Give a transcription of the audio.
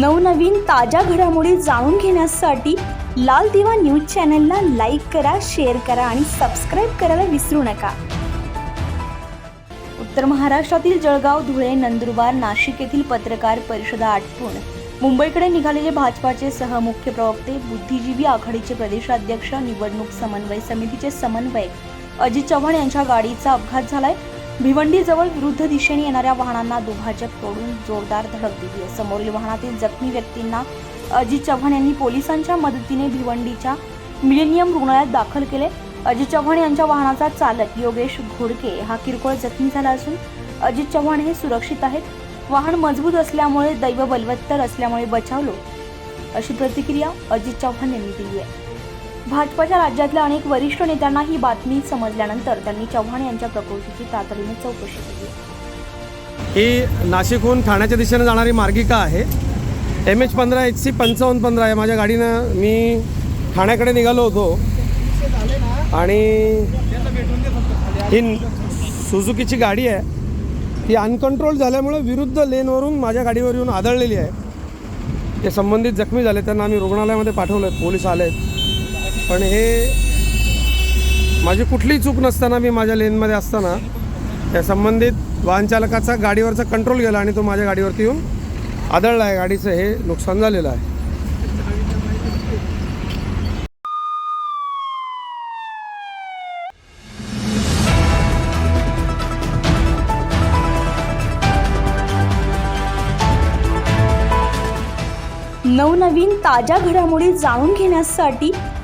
नवनवीन ताज्या घडामोडी जाणून घेण्यासाठी लाल दिवा न्यूज चॅनलला लाईक करा शेअर करा आणि सबस्क्राईब करायला विसरू नका. उत्तर महाराष्ट्रातील जळगाव धुळे नंदुरबार नाशिक येथील पत्रकार परिषदा आटपून मुंबईकडे निघालेले भाजपाचे सहमुख्य प्रवक्ते बुद्धिजीवी आघाडीचे प्रदेशाध्यक्ष निवडणूक समन्वय समितीचे समन्वयक अजित चव्हाण यांच्या गाडीचा अपघात झालाय. भिवंडीजवळ विरुद्ध दिशेने येणाऱ्या वाहनांना दुभाजक तोडून जोरदार धडक दिली आहे. समोरील वाहनातील जखमी व्यक्तींना अजित चव्हाण यांनी पोलिसांच्या मदतीने भिवंडीच्या मिलेनियम रुग्णालयात दाखल केले. अजित चव्हाण यांच्या वाहनाचा चालक योगेश घोडके हा किरकोळ जखमी झाला असून अजित चव्हाण हे सुरक्षित आहेत. वाहन मजबूत असल्यामुळे दैव बलवत्तर असल्यामुळे बचावलो अशी प्रतिक्रिया अजित चव्हाण यांनी दिली आहे. भाजपाच्या राज्यातल्या अनेक वरिष्ठ नेत्यांना ही बातमी समजल्यानंतर त्यांनी चव्हाण यांच्या प्रकृतीची तातडीने चौकशी केली. ही नाशिकहून ठाण्याच्या दिशेने जाणारी मार्गिका आहे. एम एच पंधरा एच सी पंचावन्न पंधरा आहे माझ्या गाडीनं मी ठाण्याकडे निघालो होतो. आणि ही सुझुकीची गाडी आहे. ती अनकंट्रोल झाल्यामुळे विरुद्ध लेनवरून माझ्या गाडीवर येऊन आदळलेली आहे. ते संबंधित जखमी झाले त्यांना आम्ही रुग्णालयामध्ये पाठवलं आहेत पोलीस आले आहेत पण हे माझी कुठलीही चूक नसताना मी माझ्या लेनमध्ये असताना त्या संबंधित वाहनचालकाचा गाडीवरचा कंट्रोल गेला आणि तो माझ्या गाडीवरती येऊन आदळला आहे. गाडीचं हे नुकसान झालेलं आहे. नवनवीन ताज्या घडामोडी जाणून घेण्यासाठी